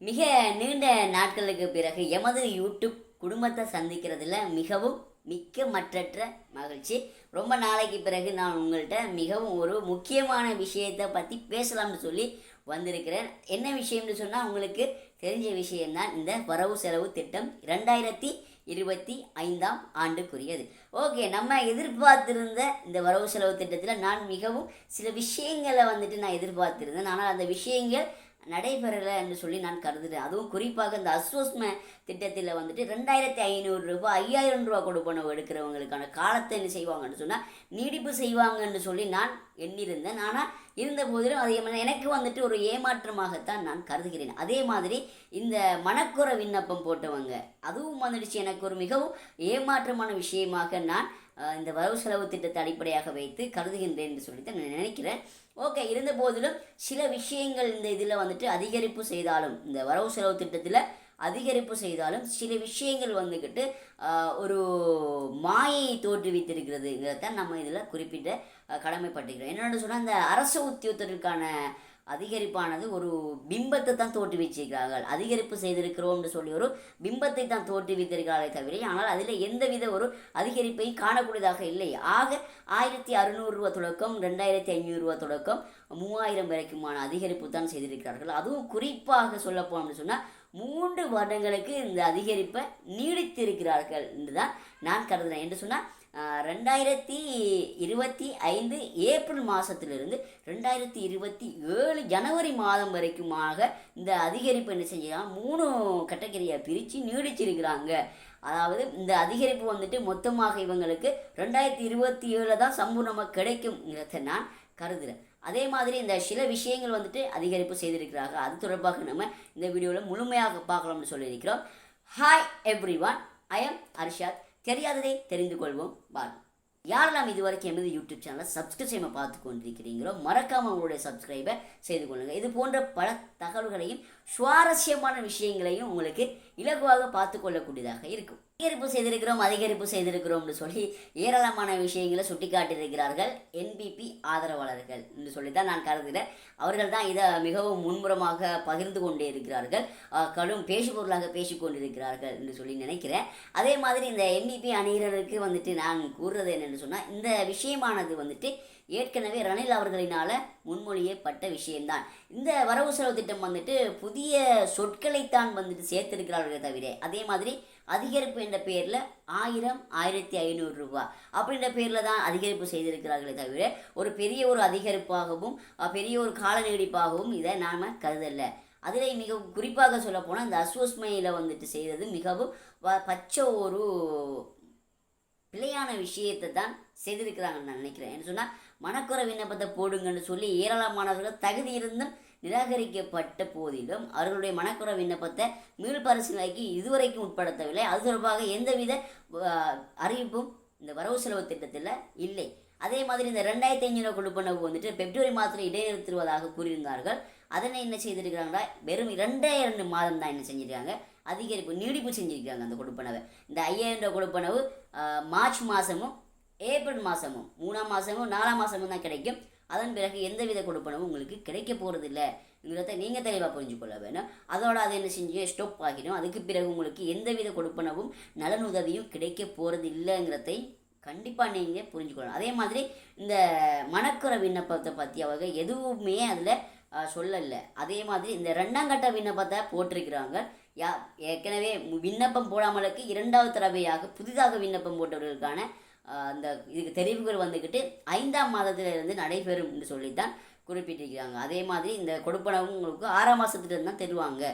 மிக நீண்ட நாட்களுக்கு பிறகு எமது யூடியூப் குடும்பத்தை சந்திக்கிறதுல மிகவும் மிக்க மற்றற்ற மகிழ்ச்சி. ரொம்ப நாளைக்கு பிறகு நான் உங்கள்கிட்ட மிகவும் ஒரு முக்கியமான விஷயத்தை பற்றி பேசலாம்னு சொல்லி வந்திருக்கிறேன். என்ன விஷயம்னு சொன்னால் உங்களுக்கு தெரிஞ்ச விஷயம்தான் இந்த வரவு செலவு திட்டம் ரெண்டாயிரத்தி இருபத்தி ஐந்தாம் ஆண்டுக்குரியது. ஓகே நம்ம எதிர்பார்த்திருந்த இந்த வரவு செலவு திட்டத்தில் நான் மிகவும் சில விஷயங்களை வந்துட்டு நான் எதிர்பார்த்திருந்தேன். ஆனால் அந்த விஷயங்கள் நடைபெறலை என்று சொல்லி நான் கருதுகிறேன் அதுவும் குறிப்பாக இந்த அஸ்வஸ்ம திட்டத்தில் வந்துட்டு ரெண்டாயிரத்தி ஐநூறு ரூபாய் ஐயாயிரம் ரூபா கொடுப்பனவு எடுக்கிறவங்களுக்கான காலத்தை என்ன செய்வாங்கன்னு சொன்னால் நீடிப்பு செய்வாங்கன்னு சொல்லி நான் எண்ணியிருந்தேன் ஆனால் இருந்த போதிலும் அதே மாதிரி எனக்கு வந்துட்டு ஒரு ஏமாற்றமாகத்தான் நான் கருதுகிறேன். அதே மாதிரி இந்த மனக்குற விண்ணப்பம் போட்டவங்க அதுவும் வந்துடுச்சு. எனக்கு ஒரு மிகவும் ஏமாற்றமான விஷயமாக நான் இந்த வரவு செலவு திட்டத்தை அடிப்படையாக வைத்து கருதுகின்றேன் என்று சொல்லிட்டு நான் நினைக்கிறேன். ஓகே இருந்த போதிலும் சில விஷயங்கள் இந்த இதில் வந்துட்டு அதிகரிப்பு செய்தாலும் இந்த வரவு செலவு திட்டத்தில் அதிகரிப்பு செய்தாலும் சில விஷயங்கள் வந்துக்கிட்டு ஒரு மாயை தோற்றுவித்திருக்கிறதுங்கிறத நம்ம இதில் குறிப்பிட்ட கடமைப்பட்டுக்கிறோம் என்னென்னு சொன்னால் இந்த அரசு உத்தியோகத்திற்கான அதிகரிப்பானது ஒரு பிம்பத்தை தான் தோற்றுவிச்சிருக்கிறார்கள் அதிகரிப்பு செய்திருக்கிறோம்னு சொல்லி ஒரு பிம்பத்தை தான் தோற்றுவித்திருக்கிறார்களே தவிர ஆனால் அதில் எந்தவித ஒரு அதிகரிப்பை காணக்கூடியதாக இல்லை. ஆக ஆயிரத்தி அறுநூறுரூவா தொடக்கம் ரெண்டாயிரத்தி ஐநூறுரூவா தொடக்கம் மூவாயிரம் வரைக்குமான அதிகரிப்பு தான் செய்திருக்கிறார்கள். அதுவும் குறிப்பாக சொல்ல சொன்னால் மூன்று வருடங்களுக்கு இந்த அதிகரிப்பை நீடித்திருக்கிறார்கள் என்று தான் நான் கருதுகிறேன். என்று சொன்னால் ரெண்டாயிரத்தி இருபத்தி ஐந்து ஏப்ரல் மாதத்திலிருந்து ரெண்டாயிரத்தி இருபத்தி ஏழு ஜனவரி மாதம் வரைக்குமாக இந்த அதிகரிப்பு என்ன செஞ்சால் மூணு கேட்டகரியை பிரித்து நீடிச்சிருக்கிறாங்க. அதாவது இந்த அதிகரிப்பு வந்துட்டு மொத்தமாக இவங்களுக்கு ரெண்டாயிரத்தி இருபத்தி ஏழில் தான் சம்பூர்ணமாக கிடைக்குங்கிறத நான் கருதுகிறேன் அதே மாதிரி இந்த சில விஷயங்கள் வந்துட்டு அதிகரிப்பு செய்திருக்கிறாங்க அது தொடர்பாக நம்ம இந்த வீடியோவில் முழுமையாக பார்க்கலாம்னு சொல்லியிருக்கிறோம். Hi everyone I am Arshad தெரியாததை தெரிந்து கொள்வோம். பாருங்கள் யாரெல்லாம் இதுவரைக்கும் எமது யூடியூப் சேனலை சப்ஸ்கிரைப் செய்யாமல் பார்த்து கொண்டிருக்கிறீங்களோ மறக்காமல் உங்களுடைய சப்ஸ்கிரைபை செய்து கொள்ளுங்கள் இது போன்ற பல தகவல்களையும் சுவாரஸ்யமான விஷயங்களையும் உங்களுக்கு இலகுவாக பார்த்து கொள்ளக்கூடியதாக இருக்கும். அதிகரிப்பு செய்திருக்கிறோம் அதிகரிப்பு செய்திருக்கிறோம்னு சொல்லி ஏராளமான விஷயங்களை சுட்டிக்காட்டியிருக்கிறார்கள் என்பிபி ஆதரவாளர்கள் என்று சொல்லி தான் நான் கருதுகிறேன். அவர்கள் தான் இதை மிகவும் முன்புறமாக பகிர்ந்து கொண்டே இருக்கிறார்கள். கடும் பேசுபொருளாக பேசிக்கொண்டிருக்கிறார்கள் என்று சொல்லி நினைக்கிறேன். அதே மாதிரி இந்த என்பிபி அணியினருக்கு வந்துட்டு நான் கூறுறது என்னென்னு சொன்னால் இந்த விஷயமானது வந்துட்டு ஏற்கனவே ரணில் அவர்களினால் முன்மொழியப்பட்ட விஷயம்தான். இந்த வரவு செலவு திட்டம் வந்துட்டு புதிய சொற்களைத்தான் வந்துட்டு சேர்த்திருக்கிறார்களே தவிர அதே மாதிரி அதிகரிப்பு என்ற பேரில் ஆயிரம் ஆயிரத்தி ஐநூறு ரூபா. அப்படின்ற பேரில் தான் அதிகரிப்பு செய்திருக்கிறார்களே தவிர ஒரு பெரிய ஒரு அதிகரிப்பாகவும் பெரிய ஒரு கால நீடிப்பாகவும் இதை நாம் கருதலை. அதில் மிக குறிப்பாக சொல்லப்போனால் இந்த அஸ்வஸ்மையில் வந்துட்டு செய்தது மிகவும் வ- பச்சை ஒரு பிழையான விஷயத்தை தான் செய்திருக்கிறாங்கன்னு நான் நினைக்கிறேன். என்ன சொன்னால் மனக்குறை விண்ணப்பத்தை போடுங்கன்னு சொல்லி ஏராளமானவர்கள் தகுதி இருந்தும் நிராகரிக்கப்பட்ட போதிலும் அவர்களுடைய மனக்குறை விண்ணப்பத்தை மீள்பரிசீலனைக்கு இதுவரைக்கும் உட்படுத்தவில்லை. அது தொடர்பாக எந்தவித அறிவிப்பும் இந்த வரவு செலவு திட்டத்தில் இல்லை. அதே மாதிரி இந்த ரெண்டாயிரத்தி ஐநூறு கொடுப்பனவு வந்துட்டு பிப்ரவரி மாதத்தில் இடைநிறுத்துவதாக கூறியிருந்தார்கள். அதனை என்ன செய்திருக்கிறாங்கன்னா வெறும் இரண்டாயிரம் மாதம் தான் என்ன செஞ்சுருக்காங்க. அதிகரிப்பு நீடிப்பு செஞ்சிருக்காங்க அந்த கொடுப்பனவை இந்த ஐயாயிரம் ரூபாய் கொடுப்பனவு மார்ச் மாதமும் ஏப்ரல் மாதமும் மூணாம் மாதமும் நாலாம் மாதமும் தான் கிடைக்கும். அதன் பிறகு எந்தவித கொடுப்பனவும் உங்களுக்கு கிடைக்க போகிறது இல்லைங்கிறத நீங்கள் தெளிவாக புரிஞ்சுக்கொள்ள வேணும். அதோட அதை என்ன செஞ்சு ஸ்டோப் ஆகிடும். அதுக்கு பிறகு உங்களுக்கு எந்தவித கொடுப்பனவும் நலனுதவியும் கிடைக்க போகிறது இல்லைங்கிறதை கண்டிப்பாக நீங்கள் புரிஞ்சுக்கொள்ளணும் அதே மாதிரி இந்த மணக்குற விண்ணப்பத்தை பற்றி அவங்க எதுவுமே அதில் சொல்லலை. அதே மாதிரி இந்த ரெண்டாம் கட்ட விண்ணப்பத்தை போட்டிருக்கிறாங்க. யா ஏற்கனவே விண்ணப்பம் போடாமலுக்கு இரண்டாவது தடவையாக புதிதாக விண்ணப்பம் போட்டவர்களுக்கான அந்த இதுக்கு தெரிவுகள் வந்துக்கிட்டு ஐந்தாம் மாதத்திலிருந்து நடைபெறும் என்று சொல்லித்தான் குறிப்பிட்டிருக்கிறாங்க. அதே மாதிரி இந்த கொடுப்பனவும் உங்களுக்கு ஆறாம் மாதத்துலேருந்து தான் தருவாங்க.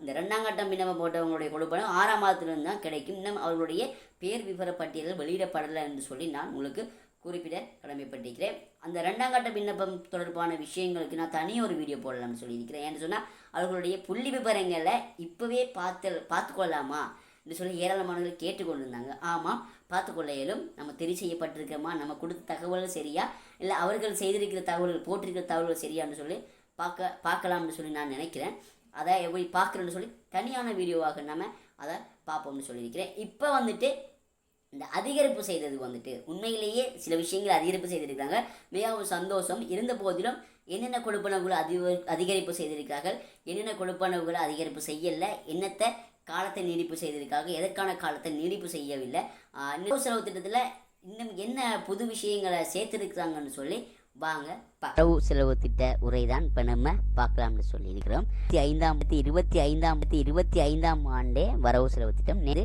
இந்த ரெண்டாம் கட்டம் விண்ணப்பம் போட்டவங்களுடைய கொடுப்பனம் ஆறாம் மாதத்திலிருந்து தான் கிடைக்கும். இன்னும் அவர்களுடைய பேர் விவர வெளியிடப்படலை என்று சொல்லி நான் உங்களுக்கு குறிப்பிட கடமைப்பட்டிருக்கிறேன். அந்த ரெண்டாம் கட்ட விண்ணப்பம் தொடர்பான விஷயங்களுக்கு நான் தனி ஒரு வீடியோ போடலாம்னு சொல்லியிருக்கிறேன். ஏன்னு சொன்னால் அவர்களுடைய புள்ளி விவரங்களை இப்போவே பார்த்து பார்த்துக்கொள்ளாமா என்று சொல்லி ஏராளமானவர்கள் கேட்டுக்கொண்டிருந்தாங்க. ஆமாம் பார்த்துக்கொள்ள இயலும் நம்ம தெரிவு செய்யப்பட்டிருக்கோமா நம்ம கொடுத்த தகவல் சரியா? இல்லை அவர்கள் செய்திருக்கிற தகவல்கள் போட்டிருக்கிற தகவல்கள் சரியான்னு சொல்லி பார்க்க பார்க்கலாம்னு சொல்லி நான் நினைக்கிறேன். அதை எப்படி பார்க்குறேன்னு சொல்லி தனியான வீடியோவாக நம்ம அதை பார்ப்போம்னு சொல்லியிருக்கிறேன். இப்போ வந்துட்டு இந்த அதிகரிப்பு செய்தது வந்துட்டு உண்மையிலேயே சில விஷயங்கள் அதிகரிப்பு செய்திருக்காங்க மிகவும் சந்தோஷம். இருந்த போதிலும் என்னென்ன கொடுப்பனவுகளை அதிக அதிகரிப்பு செய்திருக்கிறார்கள்? என்னென்ன கொடுப்பனவுகளை அதிகரிப்பு செய்யலை? என்னத்தை காலத்தை நீடிப்பு செய்ததுக்காக எதற்கான காலத்தை நீடிப்பு செய்யவில்லை. ஆஹ் செலவு திட்டத்தில் இன்னும் என்ன புது விஷயங்களை சேர்த்துருக்குறாங்கன்னு சொல்லி வாங்க வரவு செலவு திட்ட உரை தான் இப்போ நம்ம பார்க்கலாம்னு சொல்லியிருக்கிறோம். இருபத்தி ஐந்தாம் இருபத்தி ஐந்தாம் இருபத்தி ஐந்தாம் ஆண்டே வரவு செலவு திட்டம் நேரு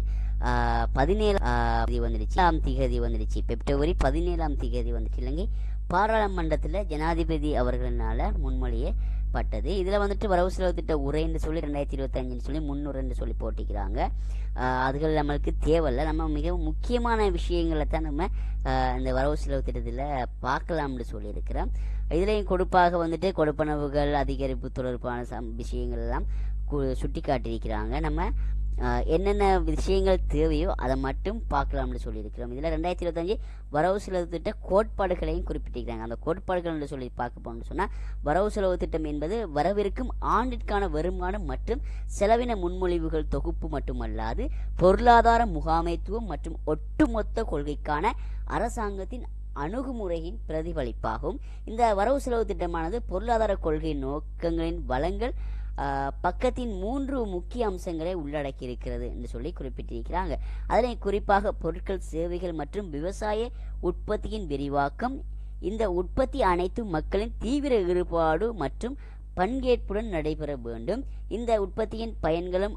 பதினேழாம் தேதி வந்துடுச்சு ஆம் திகதி வந்துடுச்சு பிப்ரவரி பதினேழாம் திகதி வந்துச்சு இலங்கை பாராளுமன்றத்தில் ஜனாதிபதி அவர்களினால முன்மொழியே பட்டது இதில் வந்துட்டு வரவு செலவு திட்ட உரைன்னு சொல்லி ரெண்டாயிரத்தி இருபத்தஞ்சுன்னு சொல்லி முன்னுரைன்னு சொல்லி போட்டிக்கிறாங்க அதுகள் நம்மளுக்கு தேவையில்லை. நம்ம மிகவும் முக்கியமான விஷயங்களை தான் நம்ம இந்த வரவு செலவு திட்டத்தில் பார்க்கலாம்னு சொல்லியிருக்கிறோம். இதுலேயும் கொடுப்பாக வந்துட்டு கொடுப்பனவுகள் அதிகரிப்பு தொடர்பான சம் விஷயங்கள் எல்லாம் கு- சுட்டி காட்டியிருக்கிறாங்க நம்ம என்னென்ன விஷயங்கள் தேவையோ அதை மட்டும் பார்க்கலாம்னு சொல்லியிருக்கிறோம். இதில் ரெண்டாயிரத்தி இருபத்தஞ்சி வரவு செலவு திட்ட கோட்பாடுகளையும் குறிப்பிட்டிருக்கிறாங்க. அந்த கோட்பாடுகள்னு சொல்லி பார்க்க போகணும்னு சொன்னால் வரவு செலவு திட்டம் என்பது வரவிருக்கும் ஆண்டிற்கான வருமானம் மற்றும் செலவின முன்மொழிவுகள் தொகுப்பு மட்டுமல்லாது பொருளாதார முகாமைத்துவம் மற்றும் ஒட்டுமொத்த கொள்கைக்கான அரசாங்கத்தின் அணுகுமுறையின் பிரதிபலிப்பாகும் இந்த வரவு செலவு திட்டமானது பொருளாதார கொள்கை நோக்கங்களின் வளங்கள் பக்கத்தின் மூன்று முக்கிய அம்சங்களை உள்ளடக்கி இருக்கிறது என்று சொல்லி குறிப்பிட்டிருக்கிறாங்க. அதனை குறிப்பாக பொருட்கள் சேவைகள் மற்றும் விவசாய உற்பத்தியின் விரிவாக்கம். இந்த உற்பத்தி அனைத்தும் மக்களின் தீவிர ஈடுபாடு மற்றும் பங்கேற்புடன் நடைபெற வேண்டும். இந்த உற்பத்தியின் பயன்களும்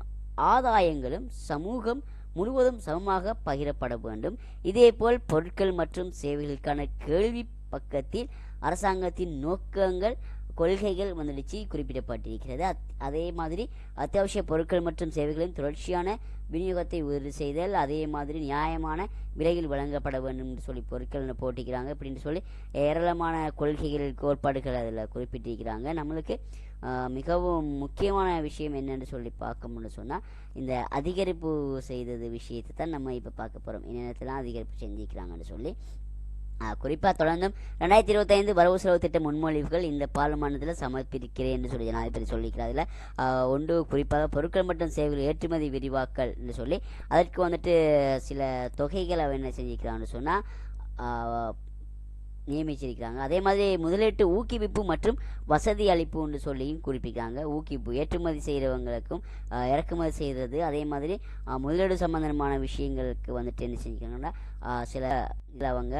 ஆதாயங்களும் சமூகம் முழுவதும் சமமாக பகிரப்பட வேண்டும். இதேபோல் பொருட்கள் மற்றும் சேவைகளுக்கான கேள்வி பக்கத்தில் அரசாங்கத்தின் நோக்கங்கள் கொள்கைகள் வந்துடுச்சு குறிப்பிடப்பட்டிருக்கிறது. அத்- அதே மாதிரி அத்தியாவசிய பொருட்கள் மற்றும் சேவைகளின் தொடர்ச்சியான விநியோகத்தை உறுதி செய்தல் அதே மாதிரி நியாயமான விலையில் வழங்கப்பட வேண்டும் என்று சொல்லி பொருட்கள் போட்டிக்கிறாங்க அப்படின்னு சொல்லி ஏராளமான கொள்கைகள் கோட்பாடுகள் அதில் குறிப்பிட்டிருக்கிறாங்க. நம்மளுக்கு மிகவும் முக்கியமான விஷயம் என்னென்னு சொல்லி பார்க்கணும்னு சொன்னால் இந்த அதிகரிப்பு செய்தது விஷயத்தை தான் நம்ம இப்போ பார்க்க போகிறோம் என்னென்னத்தெல்லாம் அதிகரிப்பு செஞ்சுக்கிறாங்கன்னு சொல்லி குறிப்பாக தொடர்ந்தும் ரெண்டாயிரத்தி இருபத்தைந்து வரவு செலவு திட்ட முன்மொழிவுகள் இந்த பாராளுமன்றத்தில் சமர்ப்பிக்கிறேன் என்று சொல்லி ஜனாதிபதி சொல்லியிருக்கிறார் அதில் ஒன்று குறிப்பாக பொருட்கள் மற்றும் சேவைகள் ஏற்றுமதி விரிவாக்கல் என்று சொல்லி அதற்கு வந்துட்டு சில தொகைகளை அவன் என்ன செஞ்சுக்கிறான்னு சொன்னால் நியமிச்சிருக்கிறாங்க. அதே மாதிரி முதலீட்டு ஊக்குவிப்பு மற்றும் வசதி அளிப்புன்னு சொல்லியும் குறிப்பிக்கிறாங்க. ஊக்குவிப்பு ஏற்றுமதி செய்கிறவங்களுக்கும் இறக்குமதி செய்கிறது அதே மாதிரி முதலீடு சம்பந்தமான விஷயங்களுக்கு வந்துட்டு என்ன செஞ்சுக்கிறாங்கன்னா சில இதில் அவங்க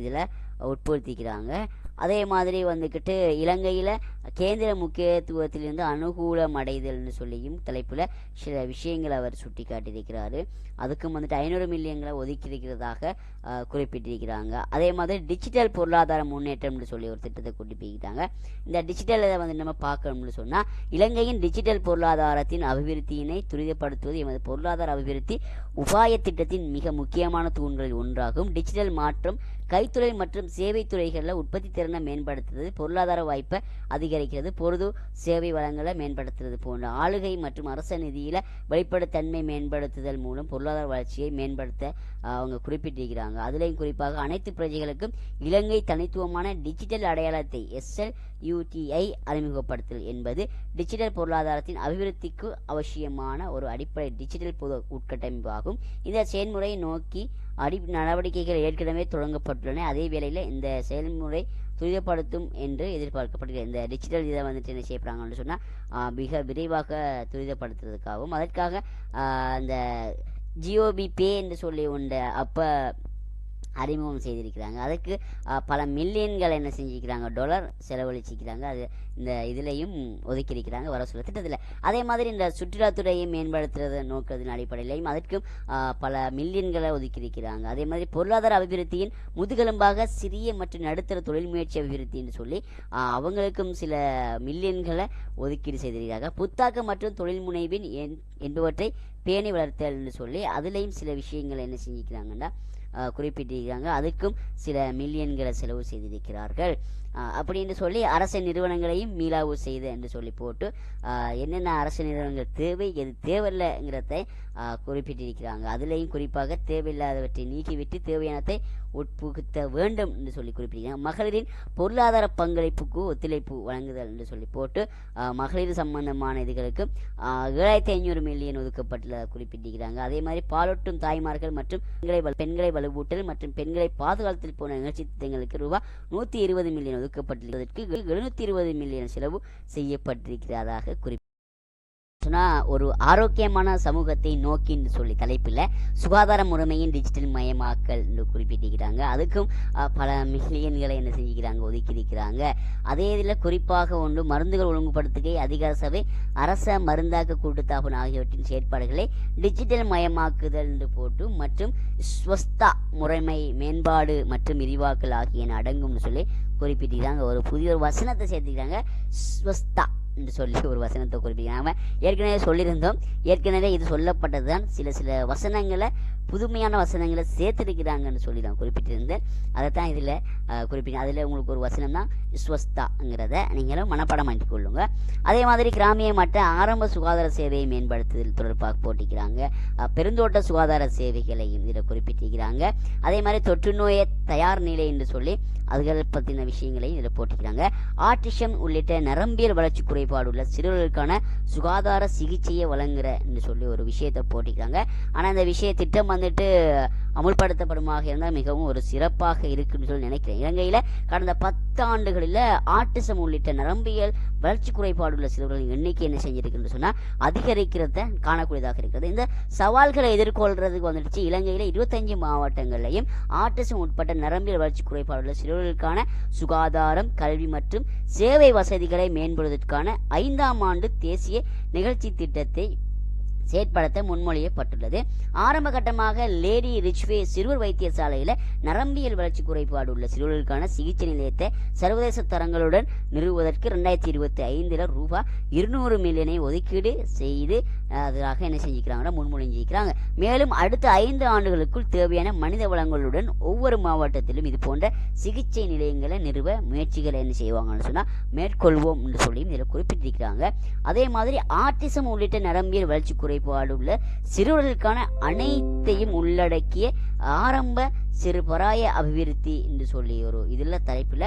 இதில் உட்படுத்திக்கிறாங்க. அதே மாதிரி வந்துக்கிட்டு இலங்கையில் கேந்திர முக்கியத்துவத்திலிருந்து அனுகூலம் அடைதல்னு சொல்லியும் தலைப்பில் சில விஷயங்களை அவர் சுட்டி காட்டியிருக்கிறாரு அதுக்கும் வந்துட்டு ஐநூறு மில்லியன்களை ஒதுக்கி இருக்கிறதாக குறிப்பிட்டிருக்கிறாங்க. அதே மாதிரி டிஜிட்டல் பொருளாதார முன்னேற்றம்னு சொல்லி ஒரு திட்டத்தை குறிப்பிட்டாங்க இந்த டிஜிட்டல் இதை வந்து நம்ம பார்க்கணும்னு சொன்னால் இலங்கையின் டிஜிட்டல் பொருளாதாரத்தின் அபிவிருத்தியினை துரிதப்படுத்துவது எமது பொருளாதார அபிவிருத்தி உபாய திட்டத்தின் மிக முக்கியமான தூண்களில் ஒன்றாகும். டிஜிட்டல் மாற்றம் கைத்தொழில் மற்றும் சேவை துறைகளில் உற்பத்தி திறனை மேம்படுத்துறது பொருளாதார வாய்ப்பை அதிகரிக்கிறது பொருது சேவை வளங்களை மேம்படுத்துறது போன்ற ஆளுகை மற்றும் அரச நிதியில் வெளிப்படைத்தன்மை மேம்படுத்துதல் மூலம் பொருளாதார வளர்ச்சியை மேம்படுத்த அவங்க குறிப்பிட்டிருக்கிறாங்க. அதுலேயும் குறிப்பாக அனைத்து பிரஜைகளுக்கும் இலங்கை தனித்துவமான டிஜிட்டல் அடையாளத்தை எஸ்எல் யூடிஐ அறிமுகப்படுத்தல் என்பது டிஜிட்டல் பொருளாதாரத்தின் அபிவிருத்திக்கு அவசியமான ஒரு அடிப்படை டிஜிட்டல் பொது உட்கட்டமைப்பு ஆகும் இந்த செயல்முறையை நோக்கி அடி நடவடிக்கைகள் ஏற்கனவே தொடங்கப்பட்டுள்ளன. அதே வேளையில் இந்த செயல்முறை துரிதப்படுத்தும் என்று எதிர்பார்க்கப்படுகிறது. இந்த டிஜிட்டல் இதை வந்துட்டு என்ன செய்யப்படுறாங்கன்னு சொன்னால் மிக விரைவாக துரிதப்படுத்துறதுக்காகவும் அதற்காக அந்த இந்த பே என்று சொல்லி உண்ட அப்போ அறிமுகம் செய்திருக்கிறாங்க. அதுக்கு பல மில்லியன்கள் என்ன செஞ்சுக்கிறாங்க டொலர் செலவழிச்சிக்கிறாங்க அது இந்த இதுலேயும் ஒதுக்கியிருக்கிறாங்க வர சொல்ல திட்டத்தில். அதே மாதிரி இந்த சுற்றுலாத்துறையை மேம்படுத்துறது நோக்கத்தின் அடிப்படையிலையும் அதற்கும் பல மில்லியன்களை ஒதுக்கியிருக்கிறாங்க. அதே மாதிரி பொருளாதார அபிவிருத்தியின் முதுகெலும்பாக சிறிய மற்றும் நடுத்தர தொழில் முயற்சி அபிவிருத்தின்னு சொல்லி அவங்களுக்கும் சில மில்லியன்களை ஒதுக்கீடு செய்திருக்கிறாங்க. புத்தாக்கம் மற்றும் தொழில் முனைவின் என் என்பவற்றை பேணி வளர்த்தல்னு சொல்லி அதுலேயும் சில விஷயங்களை என்ன செஞ்சுக்கிறாங்கன்னா குறிப்பிட்டிருக்கிறாங்க அதுக்கும் சில மில்லியன்களை செலவு செய்திருக்கிறார்கள். அப்படி என்று சொல்லி அரசு நிறுவனங்களையும் மீளாவு செய்து என்று சொல்லி போட்டு என்னென்ன அரசு நிறுவனங்கள் தேவை எது தேவையில்லைங்கிறத குறிப்பிட்டிருக்கிறாங்க. அதுலேயும் குறிப்பாக தேவையில்லாதவற்றை நீக்கிவிட்டு தேவையானத்தை உட்புகுத்த வேண்டும் என்று சொல்லி குறிப்பிட்டிருக்கிறாங்க. மகளிரின் பொருளாதார பங்களிப்புக்கு ஒத்துழைப்பு வழங்குதல் என்று சொல்லி போட்டு மகளிர் சம்பந்தமான இதுகளுக்கு ஏழாயிரத்தி ஐநூறு மில்லியன் ஒதுக்கப்பட்டுள்ளதாக குறிப்பிட்டிருக்கிறாங்க. அதே மாதிரி பாலூட்டும் தாய்மார்கள் மற்றும் பெண்களை பெண்களை வலுவூட்டல் மற்றும் பெண்களை பாதுகாத்தல் போன்ற நிகழ்ச்சி திட்டங்களுக்கு ரூபாய் நூற்றி இருபது மில்லியன் ஒதுக்கப்பட்டுள்ளதற்கு எழுநூற்றி இருபது மில்லியன் செலவு செய்யப்பட்டிருக்கிறதாக குறிப்பிட்டார் சொன்னால் ஒரு ஆரோக்கியமான சமூகத்தை நோக்கின்னு சொல்லி தலைப்பில் சுகாதார முறைமையின் டிஜிட்டல் மயமாக்கல் குறிப்பிட்டிருக்கிறாங்க. அதுக்கும் பல மில்லியன்களை என்ன செஞ்சுக்கிறாங்க ஒதுக்கியிருக்கிறாங்க. அதே இதில் குறிப்பாக ஒன்று மருந்துகள் ஒழுங்குபடுத்துகை அதிகார சபை அரச மருந்தாக்க கூட்டுத்தாபன் ஆகியவற்றின் செயற்பாடுகளை டிஜிட்டல் மயமாக்குதல் என்று போட்டு மற்றும் ஸ்வஸ்தா முறைமை மேம்பாடு மற்றும் விரிவாக்கல் ஆகியன அடங்கும்னு சொல்லி குறிப்பிட்டிருக்கிறாங்க. ஒரு புதிய ஒரு வசனத்தை சேர்த்துக்கிறாங்க. ஸ்வஸ்தா. என்று சொல்லி ஒரு வசனத்தை குறிப்பிக்கிறாங்க ஏற்கனவே சொல்லியிருந்தோம். ஏற்கனவே இது சொல்லப்பட்டது தான் சில சில வசனங்களை புதுமையான வசனங்களை சேர்த்திருக்கிறாங்கன்னு சொல்லி நான் குறிப்பிட்டிருந்தேன். அதை தான் இதில் குறிப்பிட்டேன் அதில் உங்களுக்கு ஒரு வசனம் தான் ஸ்வஸ்தாங்கிறத நீங்களும் மனப்பாடம் பண்ணி கொள்ளுங்க. அதே மாதிரி கிராமிய மட்ட ஆரம்ப சுகாதார சேவையை மேம்படுத்துதல் தொடர்பாக போட்டிக்கிறாங்க. பெருந்தோட்ட சுகாதார சேவைகளையும் இதில் குறிப்பிட்டிருக்கிறாங்க. அதே மாதிரி தொற்று நோயை தயார் நிலை என்று சொல்லி அதுகள் பற்றின விஷயங்களையும் இதில் போட்டிக்கிறாங்க ஆட்டிஷம் உள்ளிட்ட நரம்பியல் வளர்ச்சி குறைபாடு உள்ள சிறுவர்களுக்கான சுகாதார சிகிச்சையை வழங்குற என்று சொல்லி ஒரு விஷயத்தை போட்டிக்கிறாங்க ஆனால் இந்த விஷய திட்டம் வந்துட்டு அமுல்படுத்தப்படுமாக இருந்தால் மிகவும் ஒரு சிறப்பாக இருக்குன்னு சொல்லி நினைக்கிறேன். இலங்கையில் கடந்த பத்தாண்டுகளில் ஆட்டிசம் உள்ளிட்ட நரம்பியல் வளர்ச்சி குறைபாடு உள்ள சிறுவர்களின் எண்ணிக்கை என்ன செஞ்சிருக்குன்னு சொன்னால் அதிகரிக்கிறத காணக்கூடியதாக இருக்கிறது. இந்த சவால்களை எதிர்கொள்றதுக்கு வந்துடுச்சு. இலங்கையில் இருபத்தஞ்சு மாவட்டங்கள்லையும் ஆட்டிசம் உட்பட்ட நரம்பியல் வளர்ச்சி குறைபாடுள்ள சிறுவர்களுக்கான சுகாதாரம் கல்வி மற்றும் சேவை வசதிகளை மேம்படுவதற்கான ஐந்தாம் ஆண்டு தேசிய நிகழ்ச்சி திட்டத்தை செயற்படுத்த முன்மொழியப்பட்டுள்ளது. ஆரம்ப கட்டமாக லேடி ரிச்வே சிறுவர் வைத்தியசாலையில் நரம்பியல் வளர்ச்சி குறைபாடு உள்ள சிறுவர்களுக்கான சிகிச்சை நிலையத்தை சர்வதேச தரங்களுடன் நிறுவுவதற்கு ரெண்டாயிரத்தி இருபத்தி ஐந்தில் ரூபா இருநூறு மில்லியனை ஒதுக்கீடு செய்து அதற்காக என்ன செஞ்சுக்கிறாங்கன்னா முன்மொழிஞ்சிருக்கிறாங்க மேலும் அடுத்த ஐந்து ஆண்டுகளுக்குள் தேவையான மனித வளங்களுடன் ஒவ்வொரு மாவட்டத்திலும் இது போன்ற சிகிச்சை நிலையங்களை நிறுவ முயற்சிகளை என்ன செய்வாங்கன்னு சொன்னால் மேற்கொள்வோம் என்று சொல்லியும் இதில் குறிப்பிட்டிருக்கிறாங்க. அதே மாதிரி ஆர்டிசம் உள்ளிட்ட நரம்பியல் வளர்ச்சி குறை உள்ள சிறுவர்களுக்கான அனைத்தையும் உள்ளடக்கிய ஆரம்ப சிறு பராய அபிவிருத்தி என்று சொல்லி ஒரு இதில் தலைப்பில்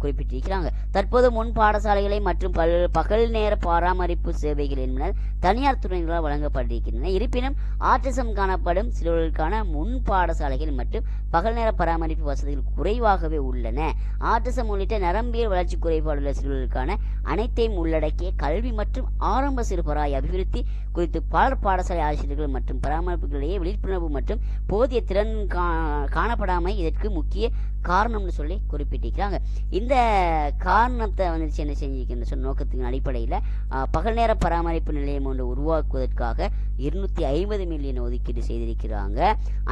குறிப்பிட்டிருக்கிறாங்க. தற்போது முன் பாடசாலைகளை மற்றும் பல் பகல் நேர பராமரிப்பு சேவைகள் என்பன தனியார் துறைகளால் வழங்கப்பட்டிருக்கின்றன. இருப்பினும் ஆட்டிசம் காணப்படும் சிறுவர்களுக்கான முன் பாடசாலைகள் மற்றும் பகல் நேர பராமரிப்பு வசதிகள் குறைவாகவே உள்ளன. ஆட்டிசம் உள்ளிட்ட நரம்பியல் வளர்ச்சி குறைபாடுள்ள சிறுவர்களுக்கான அனைத்தையும் உள்ளடக்கிய கல்வி மற்றும் ஆரம்ப சிறுபராய அபிவிருத்தி குறித்து பலர் பாடசாலை ஆசிரியர்கள் மற்றும் பராமரிப்புகளிடையே விழிப்புணர்வு மற்றும் போதிய திறன் கா- காணப்படாமை இதற்கு முக்கிய காரணம்னு சொல்லி குறிப்பிட்டிருக்கிறாங்க. இந்த காரணத்தை வந்துச்சு என்ன செஞ்சிருக்கின்ற சொன்ன நோக்கத்தின் அடிப்படையில் பகல் நேர பராமரிப்பு நிலையம் ஒன்று உருவாக்குவதற்காக இருநூத்தி ஐம்பது மில்லியன் ஒதுக்கீடு செய்திருக்கிறாங்க.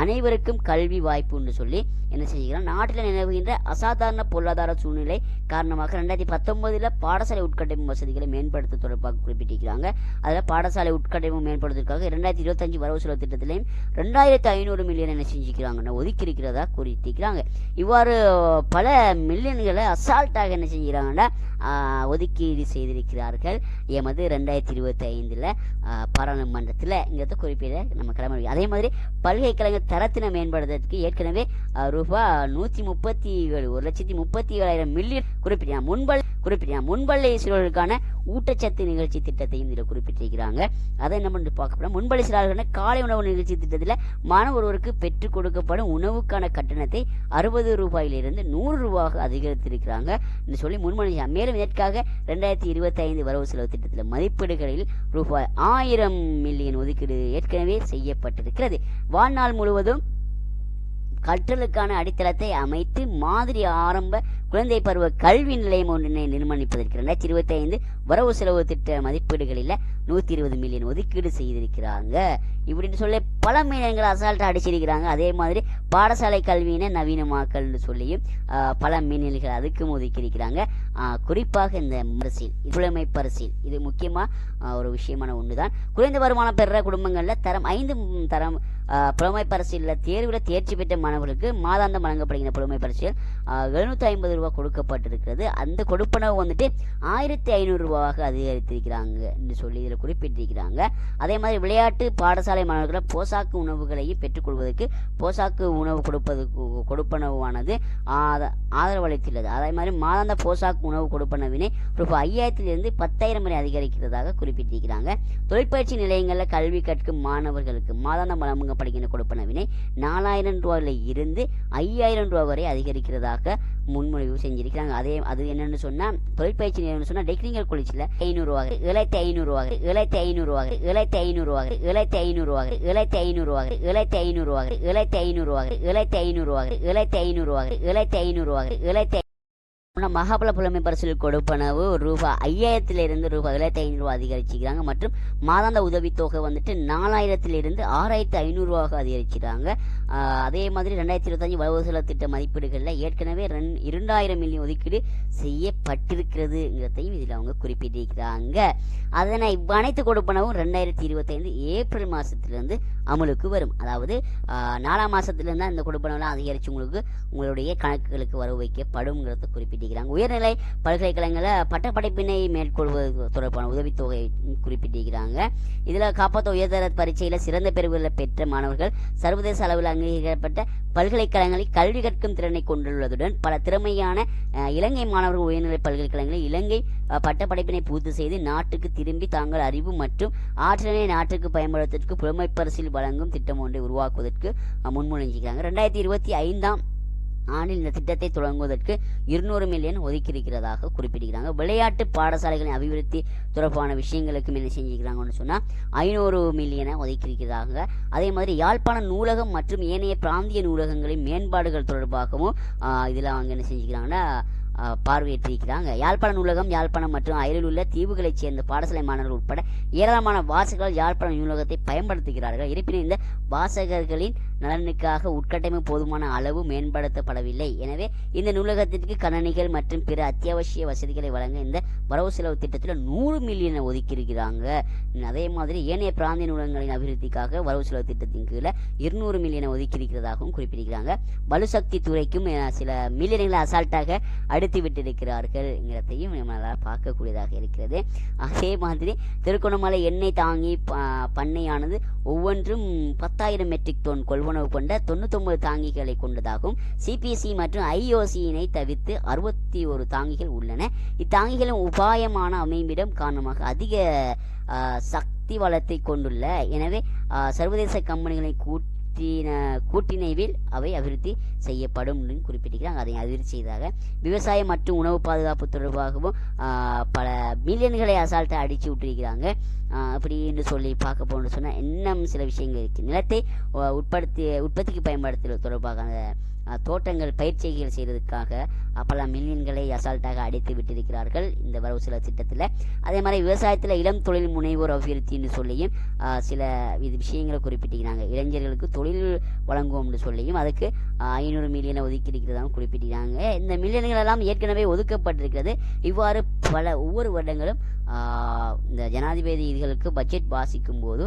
அனைவருக்கும் கல்வி வாய்ப்புன்னு சொல்லி என்ன செஞ்சுக்கிறாங்க நாட்டில் நிலவுகின்ற அசாதாரண பொருளாதார சூழ்நிலை காரணமாக ரெண்டாயிரத்தி பத்தொன்பதில் பாடசாலை உட்கட்டமைப்பு வசதிகளை மேம்படுத்த தொடர்பாக குறிப்பிட்டிருக்கிறாங்க. அதில் பாடசாலை உட்கட்டமைப்பு மேம்படுத்துவதற்காக இரண்டாயிரத்தி இருபத்தஞ்சு வரவு செலவு திட்டத்திலையும் ரெண்டாயிரத்தி ஐநூறு மில்லியன் என்ன செஞ்சுக்கிறாங்கன்னா ஒதுக்கி இருக்கிறதா குறித்திருக்கிறாங்க. இவ்வாறு பல மில்லியன்களை அசால்ட்டாக என்ன செஞ்சுக்கிறாங்கன்னா ஒதுக்கீடு செய்திருக்கிறார்கள். எமது ரெண்டாயிரத்தி இருபத்தி ஐந்தில் பாராளுமன்றத்தில் இங்கிறத குறிப்பிட நம்ம கிளம்ப அதே மாதிரி பல்கலைக்கழக தரத்தினை மேம்படுத்துறதுக்கு ஏற்கனவே ஆஹ், ரூபாய் நூற்றி முப்பத்தி ஏழு ஒரு லட்சத்தி முப்பத்தி ஏழாயிரம் மில்லியன் குறிப்பிட்டாங்க முன்பல் குறிப்பிட்டாங்க முன்பள்ளி சிறுவர்களுக்கான ஊட்டச்சத்து நிகழ்ச்சி திட்டத்தையும் இதில் குறிப்பிட்டிருக்கிறாங்க. அதை என்ன பண்ணி பார்க்க போகிறோம் முன்பள்ளி சிறுவர்களுக்கான காலை உணவு நிகழ்ச்சி திட்டத்தில் மாணவர் ஒருவருக்கு பெற்றுக் கொடுக்கப்படும் உணவுக்கான கட்டணத்தை அறுபது ரூபாயிலிருந்து நூறு ரூபாக அதிகரித்திருக்கிறாங்க. என்று சொல்லி முன்மொழி மேலும் இதற்காக ரெண்டாயிரத்தி இருபத்தி ஐந்து வரவு செலவு திட்டத்தில் மதிப்பீடுகளில் ரூபாய் ஆயிரம் மில்லியன் ஒதுக்கீடு ஏற்கனவே செய்யப்பட்டிருக்கிறது. வாழ்நாள் முழுவதும் கற்றலுக்கான அடித்தளத்தை அமைத்து மாதிரி ஆரம்ப குழந்தை பருவ கல்வி நிலையம் ஒன்றினை நிர்மாணிப்பதற்கு ரெண்டாயிரத்தி இருபத்தி ஐந்து வரவு செலவு திட்ட மதிப்பீடுகளில் நூற்றி இருபது மில்லியன் ஒதுக்கீடு செய்திருக்கிறாங்க. இப்படின்னு சொல்லி பல மில்லியன்கள் அசால்ட்டாக அடிச்சிருக்கிறாங்க. அதே மாதிரி பாடசாலை கல்வியினை நவீனமாக்கல்னு சொல்லியும் பல மில்லியன்கள் அதுக்கும் ஒதுக்கியிருக்கிறாங்க. குறிப்பாக இந்த பரிசில் புலமை பரிசில் இது முக்கியமாக ஒரு விஷயமான ஒன்று தான் குறைந்த வருமானம் பெறுற குடும்பங்களில் தரம் ஐந்து தரம் புலமை பரிசீலில் தேர்வில் தேர்ச்சி பெற்ற மாணவர்களுக்கு மாதாந்தம் வழங்கப்படுகிற புலமை பரிசீல் எழுநூற்றி ஐம்பது ரூபா கொடுக்கப்பட்டிருக்கிறது. அந்த கொடுப்பனவு வந்துட்டு ஆயிரத்தி ஐநூறு ரூபாவாக அதிகரித்திருக்கிறாங்க என்று சொல்லி இதில் குறிப்பிட்டிருக்கிறாங்க. அதே மாதிரி விளையாட்டு பாடசாலை மாணவர்களை போசாக்கு உணவுகளையும் பெற்றுக்கொள்வதற்கு போசாக்கு உணவு கொடுப்பதற்கு கொடுப்பனவானது ஆத ஆதரவளித்துள்ளது. அதே மாதிரி மாதாந்த போசாக்கு உணவு கொடுப்பனவினை ரூபாய் ஐயாயிரத்திலிருந்து பத்தாயிரம் வரை அதிகரிக்கிறதாக குறிப்பிட்டிருக்கிறாங்க. தொழிற்பயிற்சி நிலையங்களில் கல்வி கற்கும் மாணவர்களுக்கு மாதாந்தம் வழங்கப்படுகின்ற கொடுப்பனவினை நாலாயிரம் ரூபாயில இருந்து ஐயாயிரம் ரூபாய் வரை அதிகரிக்கிறதாக முன்மொழிவு செஞ்சிருக்கிறாங்க அதே அது என்னன்னு சொன்னால் தொழிற்பயிற்சி நிறுவனம் சொன்னால் டெக்னிக்கல் காலேஜில் ஐநூறுவாக ஏழாயிரத்தி ஐநூறுவாக ஏழாயிரத்தி ஐநூறுவாக ஏழாயிரத்தி ஐநூறுவாக ஏழாயிரத்தி ஐநூறுவாக ஏழாயிரத்தி ஐநூறுவாக ஏழாயிரத்தி ஐநூறுவாக ஏழாயிரத்தி ஐநூறுவாக ஏழாயிரத்தி ஐநூறுவாக ஏழாயிரத்தி ஐநூறுவாக ஏழாயிரத்தி ஐநூறுவாக ஏழாயிரத்தி ஆனால் மகாபல புலமை பரிசில் கொடுப்பனவு ரூபாய் ஐயாயிரத்திலிருந்து ரூபாய் தொள்ளாயிரத்தி ஐநூறுரூவா அதிகரிச்சிக்கிறாங்க. மற்றும் மாதாந்த உதவித்தொகை வந்துட்டு நாலாயிரத்திலிருந்து ஆறாயிரத்தி ஐநூறுரூவாக அதிகரிச்சிருக்காங்க அதே மாதிரி ரெண்டாயிரத்தி இருபத்தஞ்சு வரவு செலவு திட்ட மதிப்பீடுகளில் ஏற்கனவே ரெண் இரண்டாயிரம் மில்லியன் ஒதுக்கீடு செய்யப்பட்டிருக்கிறதுங்கிறதையும் இதில் அவங்க குறிப்பிட்டிருக்கிறாங்க. அதனை அனைத்து கொடுப்பனவும் ரெண்டாயிரத்தி இருபத்தைந்து ஏப்ரல் மாதத்துலேருந்து அமலுக்கு வரும். அதாவது நாலாம் மாதத்துலேருந்து அந்த கொடுப்பனவெல்லாம் அதிகரித்து உங்களுக்கு உங்களுடைய கணக்குகளுக்கு வரவு வைக்கப்படும்ங்கிறத குறிப்பிட்டிருக்கிறாங்க. உயர்நிலை பல்கலைக்கழகங்களில் பட்டப்படைப்பினை மேற்கொள்வது தொடர்பான உதவித்தொகை குறிப்பிட்டிருக்கிறாங்க. இதில் காப்பாற்ற உயர்தர பரீட்சையில் சிறந்த பெருவுகளில் பெற்ற மாணவர்கள் சர்வதேச அளவில் அங்கீகரிக்கப்பட்ட பல்கலைக்கழகங்களில் கல்வி கற்கும் திறனை கொண்டுள்ளதுடன் பல திறமையான அஹ், இலங்கை மாணவர்கள் உயர்நிலை பல்கலைக்கழகங்களில் இலங்கை பட்டப்படைப்பினை பூர்த்தி செய்து நாட்டுக்கு திரும்பி தாங்கள் அறிவு மற்றும் ஆற்றலை நாட்டுக்கு பயன்படுத்துவதற்கு புலமை வழங்கும் திட்டம் ஒன்றை உருவாக்குவதற்கு முன்மொழிஞ்சிக்கிறாங்க ரெண்டாயிரத்தி இருபத்தி ஐந்தாம் ஆண்டில் இந்த திட்டத்தை தொடங்குவதற்கு இருநூறு மில்லியன் ஒதுக்கியிருக்கிறதாக குறிப்பிடுகிறாங்க விளையாட்டு பாடசாலைகளின் அபிவிருத்தி தொடர்பான விஷயங்களுக்கும் என்ன செஞ்சுக்கிறாங்கன்னு சொன்னால் ஐநூறு மில்லியனை ஒதுக்கியிருக்கிறாங்க. அதே மாதிரி யாழ்ப்பாண நூலகம் மற்றும் ஏனைய பிராந்திய நூலகங்களின் மேம்பாடுகள் தொடர்பாகவும் இதில் அவங்க என்ன செஞ்சுக்கிறாங்கன்னா பார்வையிட்டிருக்கிறாங்க யாழ்ப்பாண நூலகம் யாழ்ப்பாணம் மற்றும் அயலில் உள்ள தீவுகளைச் சேர்ந்த பாடசாலை மாணவர்கள் உட்பட ஏராளமான வாசகர்கள் யாழ்ப்பாண நூலகத்தை பயன்படுத்துகிறார்கள். இருப்பினும் இந்த வாசகர்களின் நலனுக்காக உட்கட்டமைப்பு போதுமான அளவு மேம்படுத்தப்படவில்லை. எனவே இந்த நூலகத்திற்கு கணனிகள் மற்றும் பிற அத்தியாவசிய வசதிகளை வழங்க இந்த வரவு செலவு திட்டத்தில் நூறு மில்லியனை ஒதுக்கியிருக்கிறாங்க. அதே மாதிரி ஏனைய பிராந்திய நூலகங்களின் அபிவிருத்திக்காக வரவு செலவு திட்டத்தின் கீழே இருநூறு மில்லியனை ஒதுக்கியிருக்கிறதாகவும் குறிப்பிட்டிருக்கிறாங்க. வலுசக்தி துறைக்கும் சில மில்லியன்களை அசால்ட்டாக தடுத்து விட்டிருக்கிறார்கள் என்கிறதையும் நம்மளால் பார்க்கக்கூடியதாக இருக்கிறது. அதே மாதிரி திருகோணமலை எண்ணெய் தாங்கி பண்ணையானது ஒவ்வொன்றும் பத்தாயிரம் மெட்ரிக் டோன் கொள்வனவு கொண்ட தொண்ணூத்தொம்பது தாங்கிகளை கொண்டதாகும். சிபிஎஸ்சி மற்றும் ஐஓசியினை தவிர்த்து அறுபத்தி ஒரு தாங்கிகள் உள்ளன. இத்தாங்கிகளின் உபாயமான அமைவிடம் காரணமாக அதிக சக்தி வளத்தை கொண்டுள்ள. எனவே சர்வதேச கம்பெனிகளை கூட்டு கூட்டின கூட்டிணைவில் அவை அபிவிருத்தி செய்யப்படும் என்று குறிப்பிட்டிருக்கிறாங்க. அதை அபிவிருத்தி செய்தாக விவசாயம் மற்றும் உணவு பாதுகாப்பு தொடர்பாகவும் பல மில்லியன்களை அசால்ட்டாக அடித்து விட்டுருக்கிறாங்க. அப்படின்னு சொல்லி பார்க்க போகணும்னு சொன்னால் இன்னும் சில விஷயங்கள் இருக்குது நிலத்தை உட்படுத்தி உற்பத்திக்கு பயன்படுத்துவது தொடர்பாக அந்த தோட்டங்கள் பயிற்சிகள் செய்கிறதுக்காக ஆ, பல மில்லியன்களை அசால்ட்டாக அடித்து விட்டிருக்கிறார்கள் இந்த வரவு சில திட்டத்தில். அதே மாதிரி விவசாயத்தில் இளம் தொழில் முனைவோர் அபிவிருத்தின்னு சொல்லியும் சில இது விஷயங்களை குறிப்பிட்டிருக்கிறாங்க. இளைஞர்களுக்கு தொழில் வழங்குவோம்னு சொல்லியும் அதுக்கு ஐநூறு மில்லியனை ஒதுக்கியிருக்கிறதாகவும் குறிப்பிட்டிருக்காங்க இந்த மில்லியன்கள் எல்லாம் ஏற்கனவே ஒதுக்கப்பட்டிருக்கிறது. இவ்வாறு பல ஒவ்வொரு வருடங்களும் இந்த ஜனாதிபதி இதுகளுக்கு பட்ஜெட் வாசிக்கும் போது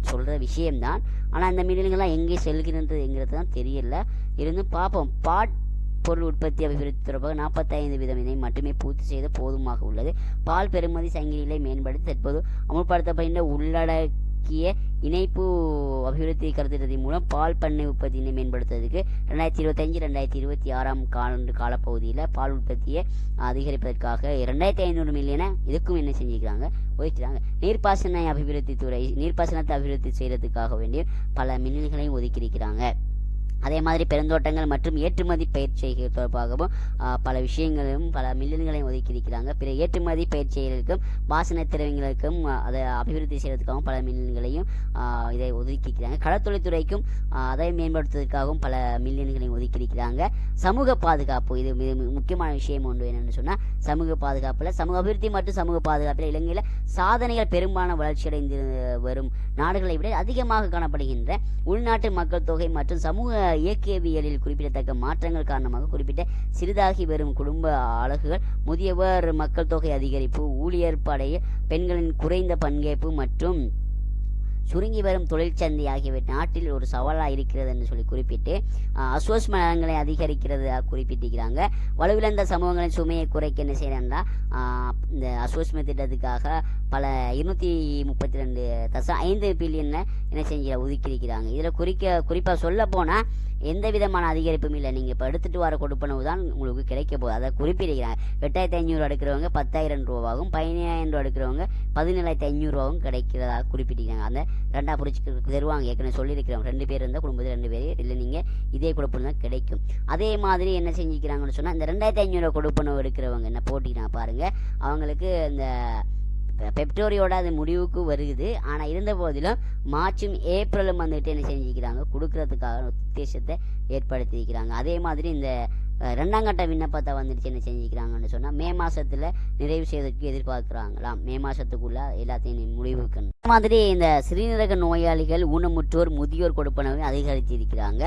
சொல்கிற விஷயம்தான். ஆனால் அந்த மில்லியன்கள்லாம் எங்கே செல்கிறதுங்கிறது தான் தெரியல. இருந்தும் பார்ப்போம். பாட் பொருள் உற்பத்தி அபிவிருத்தி தொடர்பாக நாற்பத்தைந்து வீதம் மட்டுமே பூர்த்தி செய்த போதுமாக உள்ளது. பால் பெறுமதி சங்கிலிகளை மேம்படுத்தி தற்போது அமுல்படுத்தப்படுகின்ற முக்கிய இணைப்பு அபிவிருத்தி கருத்திட்டத்தின் மூலம் பால் பண்ணை உற்பத்தியினை மேம்படுத்துவதற்கு ரெண்டாயிரத்தி இருபத்தஞ்சு ரெண்டாயிரத்தி இருபத்தி ஆறாம் காலாண்டு காலப்பகுதியில் பால் உற்பத்தியை அதிகரிப்பதற்காக ரெண்டாயிரத்தி ஐநூறு மில்லியனை இதுக்கும் என்ன செஞ்சுக்கிறாங்க ஒதுக்கிறாங்க நீர்ப்பாசன அபிவிருத்தி துறை நீர்ப்பாசனத்தை அபிவிருத்தி செய்கிறதுக்காக வேண்டிய பல மில்லியன்களையும் ஒதுக்கியிருக்கிறாங்க. அதே மாதிரி பெருந்தோட்டங்கள் மற்றும் ஏற்றுமதி பயிற்சிகள் தொடர்பாகவும் பல விஷயங்களையும் பல மில்லியன்களையும் ஒதுக்கியிருக்கிறாங்க பிற ஏற்றுமதி பயிற்சிகளுக்கும் வாசனை திரவியங்களுக்கும் அதை அபிவிருத்தி செய்வதற்காகவும் பல மில்லியன்களையும் இதை ஒதுக்கிக்கிறாங்க கடற்தொழில்துறைக்கும் அதை மேம்படுத்துவதற்காகவும் பல மில்லியன்களையும் ஒதுக்கியிருக்கிறாங்க சமூக பாதுகாப்பு இது மிக முக்கியமான விஷயம் ஒன்று என்னென்னு சொன்னால் சமூக பாதுகாப்பில் சமூக அபிவிருத்தி மற்றும் சமூக பாதுகாப்பில் இலங்கையில் சாதனைகள் பெரும்பாலான வளர்ச்சியடைந்து வரும் நாடுகளை விட அதிகமாக காணப்படுகின்ற உள்நாட்டு மக்கள் தொகை மற்றும் சமூக இயக்கவியலில் குறிப்பிடத்தக்க மாற்றங்கள் காரணமாக குறிப்பிட்ட சிறிதாகி வரும் குடும்ப அலகுகள் முதியவர் மக்கள் தொகை அதிகரிப்பு ஊழியர் படைய பெண்களின் குறைந்த பங்கேற்பு மற்றும் சுருங்கி வரும் தொழிற்சந்தை ஆகியவை நாட்டில் ஒரு சவாலாக இருக்கிறது என்று சொல்லி குறிப்பிட்டு அசோஸ் அசோஸ்ம அதிகரிக்கிறது குறிப்பிட்டிருக்கிறாங்க. வலுவிழந்த சமூகங்களின் சுமையை குறைக்க என்ன செய்யறாங்கன்னா இந்த அசோஸ்ம திட்டத்துக்காக பல இருநூத்தி முப்பத்தி ரெண்டு தசம் ஐந்து பில்லியனில் என்ன செஞ்ச ஒதுக்கியிருக்கிறாங்க. இதில் குறிக்க குறிப்பாக சொல்ல போனால் எந்த விதமான அதிகரிப்பும் இல்லை. நீங்கள் படுத்துட்டு வர கொடுப்பனவு தான் உங்களுக்கு கிடைக்க போகுது. அதை குறிப்பிடுகிறாங்க எட்டாயிரத்தி ஐநூறு எடுக்கிறவங்க பத்தாயிரம் ரூபாவும் பதினாயிரம் ரூபா எடுக்கிறவங்க பதினேழாயிரத்தி ஐநூறுரூவாவும் கிடைக்கிறதா குறிப்பிட்டிருக்காங்க. அந்த ரெண்டா பிடிச்சி தருவாங்க. ஏற்கனவே சொல்லியிருக்கிறோம். ரெண்டு பேர் இருந்தால் குடும்பத்தில் ரெண்டு பேர். இல்லை நீங்கள் இதே கொடுப்பனு தான் கிடைக்கும். அதே மாதிரி என்ன செஞ்சுக்கிறாங்கன்னு சொன்னால் இந்த ரெண்டாயிரத்தி ஐநூறு கொடுப்பனவு எடுக்கிறவங்க என்ன போட்டினா பாருங்கள் அவங்களுக்கு இந்த பெப்டோரியோட அது முடிவுக்கு வருது. ஆனால் இருந்த போதிலும் மார்ச்சும் ஏப்ரலும் வந்துட்டு என்ன செஞ்சுக்கிறாங்க கொடுக்கறதுக்காக உத்தேசத்தை ஏற்படுத்தியிருக்கிறாங்க. அதே மாதிரி இந்த ரெண்டாம் கட்ட விண்ணப்பத்தை வந்துட்டு என்ன செஞ்சுக்கிறாங்கன்னு சொன்னால் மே மாதத்தில் நிறைவு செய்வதற்கு எதிர்பார்க்குறாங்களாம். மே மாதத்துக்குள்ள எல்லாத்தையும் முடிவுக்கு அதே மாதிரி இந்த சிறுநீரக நோயாளிகள் ஊனமுற்றோர் முதியோர் கொடுப்பனவை அதிகரித்திருக்கிறாங்க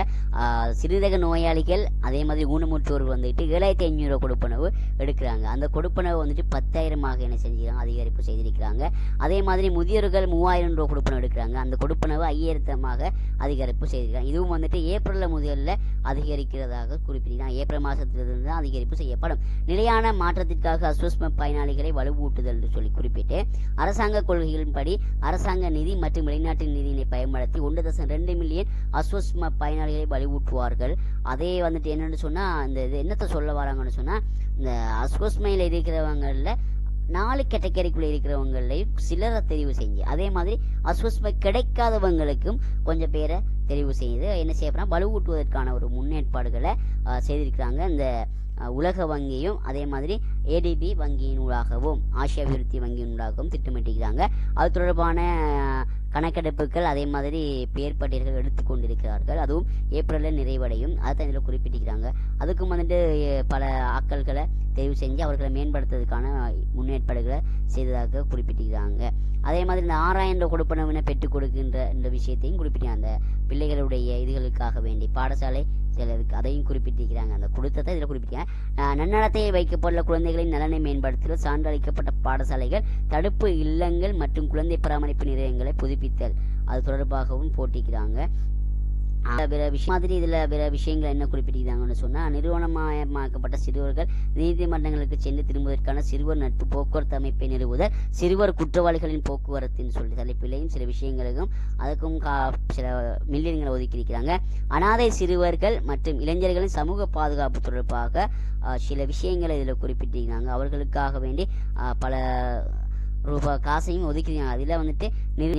சிறுநீரக நோயாளிகள் அதே மாதிரி ஊனமுற்றோர் வந்துட்டு ஏழாயிரத்தி ஐநூறு கொடுப்பனவு எடுக்கிறாங்க. அந்த கொடுப்பனவு வந்துட்டு பத்தாயிரமாக என்ன செஞ்சுக்கிறாங்க அதிகரிப்பு செய்திருக்கிறாங்க. அதே மாதிரி முதியோர்கள் மூவாயிரம் ரூபா கொடுப்பனவு எடுக்கிறாங்க. அந்த கொடுப்பனவு ஐயாயிரத்தமாக அதிகரிப்பு செய்திருக்காங்க இதுவும் வந்துட்டு ஏப்ரலில் முதல்ல அதிகரிக்கிறதாக குறிப்பிட்டிருக்காங்க ஏப்ரல் மாதத்திலிருந்து தான் அதிகரிப்பு செய்யப்படும். நிலையான மாற்றத்திற்காக அஸ்வஸ்ம பயனாளிகளை வலுவூட்டுதல் என்று சொல்லி குறிப்பிட்டு அரசாங்க கொள்கைகளின்படி அரசாங்க நிதி மற்றும் வெளிநாட்டு நிதியினை பயன்படுத்தி ஒன்று தசம் ரெண்டு மில்லியன் அஸ்வஸ்ம பயனாளிகளை வலுவூட்டுவார்கள். அதே வந்துட்டு என்னென்னு சொன்னால் இந்த இது என்னத்தை சொல்ல வராங்கன்னு சொன்னால் இந்த அஸ்வஸ்மையில் இருக்கிறவங்களில் நாலு கேட்டகரிக்குள்ளே இருக்கிறவங்களையும் சிலரை தெரிவு செஞ்சு அதே மாதிரி அஸ்வஸ்மை கிடைக்காதவங்களுக்கும் கொஞ்சம் பேரை தெரிவு செய்து என்ன செய்யப்படுறா வலுவூட்டுவதற்கான ஒரு முன்னேற்பாடுகளை செய்திருக்கிறாங்க. இந்த உலக வங்கியும் அதே மாதிரி ஏடிபி வங்கியினூடாகவும் ஆசிய அபிவிருத்தி வங்கியினூடாகவும் திட்டமிட்டிருக்கிறாங்க. அது தொடர்பான கணக்கெடுப்புகள் அதே மாதிரி பேர் பட்டியல்கள் எடுத்து கொண்டிருக்கிறார்கள். அதுவும் ஏப்ரலில் நிறைவடையும். அதை இதில் குறிப்பிட்டிருக்கிறாங்க. அதுக்கும் வந்துட்டு பல ஆக்கல்களை தெரிவு செஞ்சு அவர்களை மேம்படுத்துறதுக்கான முன்னேற்பாடுகளை செய்ததாக குறிப்பிட்டிருக்கிறாங்க. அதே மாதிரி இந்த ஆறாயிரம் கொடுப்பனவினை பெற்றுக் கொடுக்கின்ற இந்த விஷயத்தையும் குறிப்பிட்டாங்க அந்த பிள்ளைகளுடைய இதுகளுக்காக வேண்டி பாடசாலை சிலருக்கு அதையும் குறிப்பிட்டிருக்கிறாங்க. அந்த கொடுத்ததை இதில் குறிப்பிட்டாங்க நன்னடத்தையை வைக்கப்பட்டுள்ள குழந்தைகளின் நலனை மேம்படுத்துதல் சான்றளிக்கப்பட்ட பாடசாலைகள் தடுப்பு இல்லங்கள் மற்றும் குழந்தை பராமரிப்பு நிலையங்களை புதுப்பித்தல் அது தொடர்பாகவும் போட்டிக்கிறாங்க பிற விஷயம் மாதிரி இதில் பிற விஷயங்கள் என்ன குறிப்பிட்டிருக்காங்கன்னு சொன்னால் நிறுவனமயமாக்கப்பட்ட சிறுவர்கள் நீதிமன்றங்களுக்கு சென்று திரும்புவதற்கான சிறுவர் நட்பு போக்குவரத்து அமைப்பை நிறுவுதல் சிறுவர் குற்றவாளிகளின் போக்குவரத்துன்னு சொல்லி தலைப்பிலையும் சில விஷயங்களுக்கும் அதுக்கும் கா சில மில்லியன்களை ஒதுக்கியிருக்கிறாங்க. அனாதை சிறுவர்கள் மற்றும் இளைஞர்களின் சமூக பாதுகாப்பு தொடர்பாக சில விஷயங்களை இதில் குறிப்பிட்டிருக்காங்க அவர்களுக்காக வேண்டி பல ரூபாய் காசையும் ஒதுக்கிருக்காங்க அதில் வந்துட்டு நிர்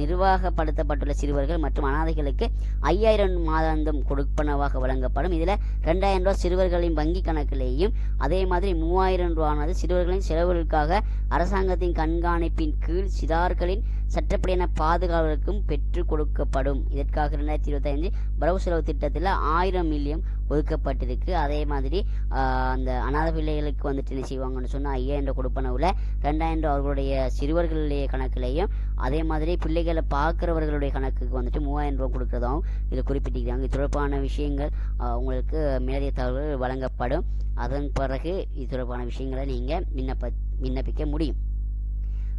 நிர்வாகப்படுத்தப்பட்டுள்ள சிறுவர்கள் மற்றும் அனாதைகளுக்கு ஐயாயிரம் மாதாந்தம் கொடுப்பனவாக வழங்கப்படும். இதில் ரெண்டாயிரம் ரூபாய் சிறுவர்களின் வங்கி கணக்கிலேயும் அதே மாதிரி மூவாயிரம் ரூபானது சிறுவர்களின் செலவுகளுக்காக அரசாங்கத்தின் கண்காணிப்பின் கீழ் சிறார்களின் சட்டப்படியான பாதுகாவலுக்கும் பெற்றுக் கொடுக்கப்படும். இதற்காக ரெண்டாயிரத்தி இருபத்தைந்து வரவு செலவு திட்டத்தில் ஆயிரம் மில்லியன் ஒதுக்கப்பட்டிருக்கு. அதே மாதிரி அந்த அனாதை பிள்ளைகளுக்கு வந்துட்டு என்ன செய்வாங்கன்னு சொன்னால் ஐயாயிரம் கொடுப்பனவில் ரெண்டாயிரம் ரூபா அவர்களுடைய சிறுவர்களுடைய கணக்குலையும் அதே மாதிரி பிள்ளைகளை பார்க்குறவர்களுடைய கணக்குக்கு வந்துட்டு மூவாயிரம் ரூபா கொடுக்குறதாகவும் இதில் குறிப்பிட்டிருக்காங்க. இது தொடர்பான விஷயங்கள் உங்களுக்கு மேலதிக தகவல்கள் வழங்கப்படும். அதன் பிறகு இது தொடர்பான விஷயங்களை நீங்கள் விண்ணப்ப விண்ணப்பிக்க முடியும்.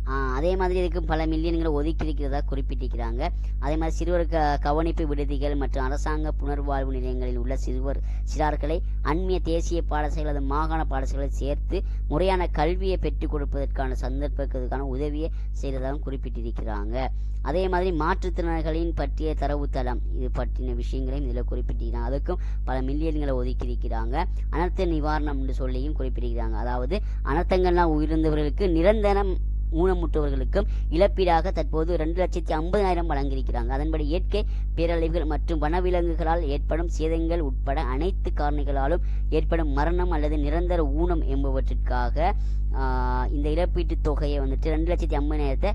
அதே மாதிரி இதுக்கு பல மில்லியன்களை ஒதுக்கி இருக்கிறதா குறிப்பிட்டிருக்கிறாங்க. அதே மாதிரி சிறுவர் க கவனிப்பு விடுதிகள் மற்றும் அரசாங்க புனர்வாழ்வு நிலையங்களில் உள்ள சிறுவர் சிறார்களை அந்நிய தேசிய பாடசைகள் அல்லது மாகாண பாடசாலைகளை சேர்த்து முறையான கல்வியை பெற்றுக் கொடுப்பதற்கான சந்தர்ப்பத்துக்கான உதவியை செய்கிறதாகவும் குறிப்பிட்டிருக்கிறாங்க. அதே மாதிரி மாற்றுத்திறனாளிகளின் பற்றிய தரவுத்தளம் இது பற்றின விஷயங்களையும் இதில் குறிப்பிட்டிருக்கிறாங்க. அதுக்கும் பல மில்லியன்களை ஒதுக்கியிருக்கிறாங்க. அனர்த்த நிவாரணம் என்று சொல்லியும் குறிப்பிட்டிருக்கிறாங்க. அதாவது அனர்த்தங்கள்லாம் உயிரிழந்தவர்களுக்கு நிரந்தரம் ஊனமுற்றவர்களுக்கும் இழப்பீடாக தற்போது ரெண்டு லட்சத்தி ஐம்பதாயிரம் வழங்கியிருக்கிறாங்க. அதன்படி இயற்கை பேரழிவுகள் மற்றும் வனவிலங்குகளால் ஏற்படும் சேதங்கள் உட்பட அனைத்து காரணிகளாலும் ஏற்படும் மரணம் அல்லது நிரந்தர ஊனம் என்பவற்றிற்காக இந்த இழப்பீட்டுத் தொகையை வந்துட்டு ரெண்டு லட்சத்தி ஐம்பதாயிரத்தை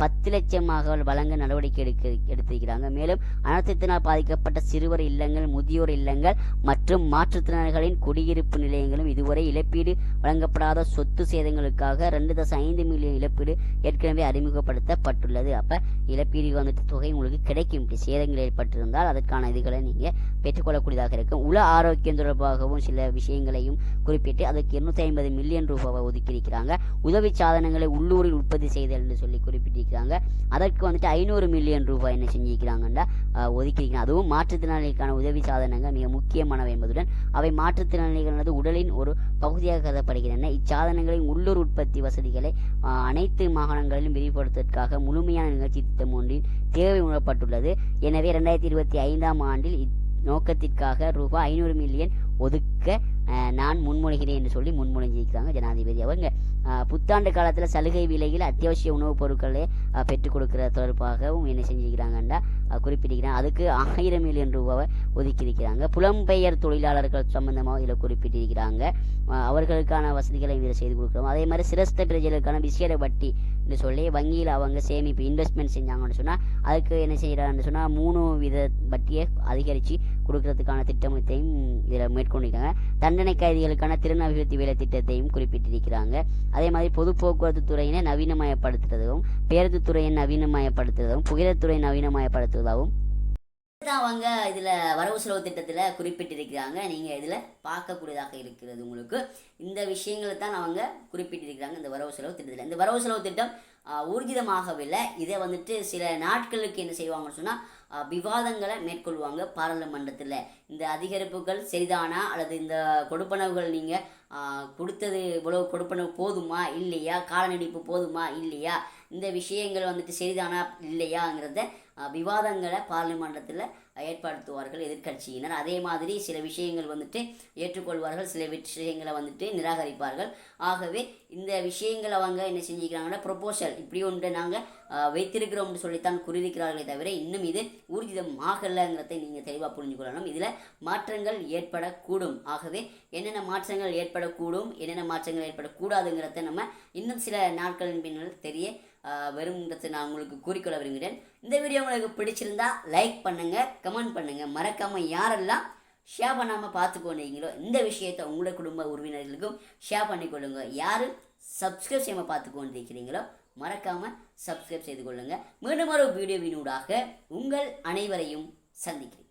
பத்து லட்சமாக வழங்க நடவடிக்கை எடுக்க எடுத்திருக்கிறாங்க. மேலும் அனர்த்தத்தினால் பாதிக்கப்பட்ட சிறுவர் இல்லங்கள் முதியோர் இல்லங்கள் மற்றும் மாற்றுத்திறனாளிகளின் குடியிருப்பு நிலையங்களும் இதுவரை இழப்பீடு வழங்கப்படாத சொத்து சேதங்களுக்காக ரெண்டு தசம் ஐந்து மில்லியன் இழப்பு இழப்பீடு ஏற்கனவே அறிமுகப்படுத்தப்பட்டுள்ளது. அப்போ இழப்பீடு வந்துட்டு தொகை உங்களுக்கு கிடைக்கும். இப்படி சேதங்கள் ஏற்பட்டிருந்தால் அதற்கான இதுகளை நீங்கள் பெற்றுக்கொள்ளக்கூடியதாக இருக்கும். உல ஆரோக்கியம் தொடர்பாகவும் சில விஷயங்களையும் குறிப்பிட்டு அதுக்கு இருநூத்தி ஐம்பது மில்லியன் ரூபாவை ஒதுக்கியிருக்கிறாங்க. உதவி சாதனங்களை உள்ளூரில் உற்பத்தி செய்தல் என்று சொல்லி குறிப்பிட்டிருக்கிறாங்க. அதற்கு வந்துட்டு ஐநூறு மில்லியன் ரூபாய் என்ன செஞ்சிருக்கிறாங்கன்னா ஒதுக்கியிருக்கிறாங்க. அதுவும் மாற்றுத்திறனாளிகளுக்கான உதவி சாதனங்கள் மிக முக்கியமானவை என்பதுடன் அவை மாற்றுத்திறனாளிகளது உடலின் ஒரு பகுதியாக கருதப்படுகின்றன. இச்சாதனங்களின் உள்ளூர் உற்பத்தி வசதிகளை அனைத்து அனைத்து மாகாணங்களிலும் விரிவுபடுத்துவதற்காக முழுமையான நிகழ்ச்சி திட்டம் ஒன்றின் தேவை உணரப்பட்டுள்ளது. எனவே ரெண்டாயிரத்தி இருபத்தி ஐந்தாம் ஆண்டில் நோக்கத்திற்காக ரூபாய் ஐநூறு மில்லியன் ஒதுக்க அஹ், நான் முன்மொழிகிறேன் என்று சொல்லி முன்மொழிஞ்சிருக்கிறாங்க ஜனாதிபதி அவங்க. புத்தாண்டு காலத்தில் சலுகை விலையில் அத்தியாவசிய உணவுப் பொருட்களை பெற்றுக் கொடுக்கிற தொடர்பாகவும் என்ன செஞ்சுக்கிறாங்கண்டா ஆஹ், குறிப்பிட்டிருக்கிறாங்க. அதுக்கு ஆயிரம் மில்லியன் ரூபாவை ஒதுக்கியிருக்கிறாங்க. புலம்பெயர் தொழிலாளர்கள் சம்பந்தமாக இதில் குறிப்பிட்டிருக்கிறாங்க. அவர்களுக்கான வசதிகளை இதில் செய்து கொடுக்குறோம். அதே மாதிரி சிரஸ்த பிரஜைகளுக்கான விசேட வட்டி என்று சொல்லி வங்கியில் அவங்க சேமிப்பு இன்வெஸ்ட்மெண்ட் செஞ்சாங்கன்னு சொன்னால் அதுக்கு என்ன செய்கிறாங்கன்னு சொன்னால் மூணு வித வட்டியை அதிகரித்து கொடுக்கறதுக்கான திட்டமத்தையும் இதில் மேற்கொண்டிருக்காங்க. தண்டனை கைதிகளுக்கான திறன் அபிவிருத்தி வேலை திட்டத்தையும் குறிப்பிட்டிருக்கிறாங்க. அதே மாதிரி பொது போக்குவரத்து துறையினை நவீனமயப்படுத்துறதும் பேருந்து துறையை நவீனமயப்படுத்துறதும் புகையிரத்துறை நவீனமயப்படுத்துவதாகவும் தான் அவங்க இதில் வரவு செலவு திட்டத்தில் குறிப்பிட்டிருக்கிறாங்க. நீங்கள் இதில் பார்க்கக்கூடியதாக இருக்கிறது உங்களுக்கு. இந்த விஷயங்களை தான் அவங்க குறிப்பிட்டிருக்கிறாங்க இந்த வரவு செலவு திட்டத்தில். இந்த வரவு செலவு திட்டம் ஊர்ஜிதமாகவில்லை. இதை வந்துட்டு சில நாட்களுக்கு என்ன செய்வாங்கன்னு சொன்னால் விவாதங்களை மேற்கொள்வாங்க பாராளுமன்றத்தில். இந்த அதிகரிப்புகள் சரிதானா அல்லது இந்த கொடுப்பனவுகள் நீங்கள் கொடுத்தது இவ்வளோ கொடுப்பனவு போதுமா? இல்லையா? காலநடிப்பு போதுமா? இல்லையா? இந்த விஷயங்கள் வந்துட்டு சரிதானா இல்லையாங்கிறத விவாதங்களை பார்லிமன்றத்தில் ஏற்படுத்துவார்கள் எதிர்க்கட்சியினர். அதே மாதிரி சில விஷயங்கள் வந்துட்டு ஏற்றுக்கொள்வார்கள் சில விஷயங்களை வந்துட்டு நிராகரிப்பார்கள். ஆகவே இந்த விஷயங்களை அவங்க என்ன செஞ்சுக்கிறாங்கன்னா ப்ரொப்போசல் இப்படி ஒன்று நாங்கள் வைத்திருக்கிறோம்னு சொல்லித்தான் கூறியிருக்கிறார்களே தவிர இன்னும் இது ஊர்ஜிதம் ஆகலைங்கிறதை நீங்கள் தெளிவாக புரிஞ்சு கொள்ளணும். இதில் மாற்றங்கள் ஏற்படக்கூடும். ஆகவே என்னென்ன மாற்றங்கள் ஏற்படக்கூடும் என்னென்ன மாற்றங்கள் ஏற்படக்கூடாதுங்கிறத நம்ம இன்னும் சில நாட்களின் பின்னால் தெரிய ஆஹ் நான் உங்களுக்கு கூறிக்கொள்ள விரும்புகிறேன். இந்த வீடியோ உங்களுக்கு பிடிச்சிருந்தா லைக் பண்ணுங்கள் கமெண்ட் பண்ணுங்கள் மறக்காமல் யாரெல்லாம் ஷேர் பண்ணாமல் பார்த்துக்கொண்டீங்களோ இந்த விஷயத்தை உங்களோட குடும்ப உறவினர்களுக்கும் ஷேர் பண்ணிக்கொள்ளுங்க யார் சப்ஸ்கிரைப் செய்யாமல் பார்த்துக்கொண்டிருக்கிறீங்களோ மறக்காமல் சப்ஸ்கிரைப் செய்து கொள்ளுங்கள் மீண்டும் ஒரு வீடியோவினூடாக உங்கள் அனைவரையும் சந்திக்கிறேன்.